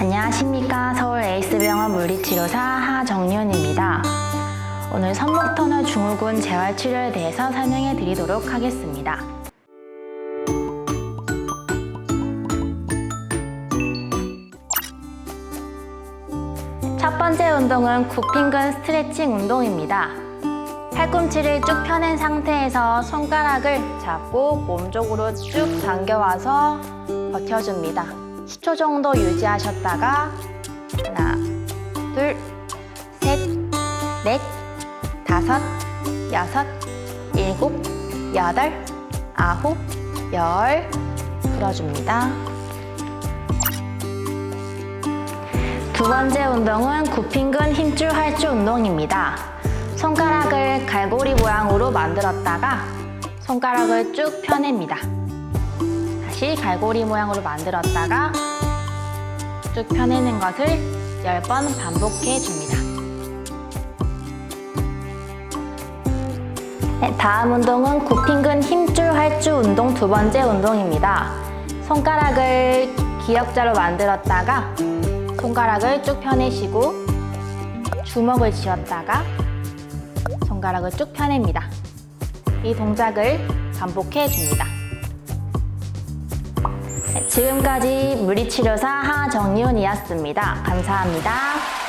안녕하십니까. 서울 에이스병원 물리치료사 하정윤입니다. 오늘 선목터널 증후군 재활치료에 대해서 설명해 드리도록 하겠습니다. 첫 번째 운동은 굽힌근 스트레칭 운동입니다. 팔꿈치를 쭉 펴낸 상태에서 손가락을 잡고 몸 쪽으로 쭉 당겨와서 버텨줍니다. 10초 정도 유지하셨다가 하나, 둘, 셋, 넷, 다섯, 여섯, 일곱, 여덟, 아홉, 열 풀어줍니다. 두 번째 운동은 굽힌근 힘줄 활주 운동입니다. 손가락을 갈고리 모양으로 만들었다가 손가락을 쭉 펴냅니다. 다시 갈고리 모양으로 만들었다가 쭉 펴내는 것을 10번 반복해 줍니다. 네, 다음 운동은 굽힌근 힘줄 활주 운동 두 번째 운동입니다. 손가락을 기역자로 만들었다가 손가락을 쭉 펴내시고 주먹을 쥐었다가 손가락을 쭉 펴냅니다. 이 동작을 반복해 줍니다. 네, 지금까지 물리치료사 하정윤이었습니다. 감사합니다.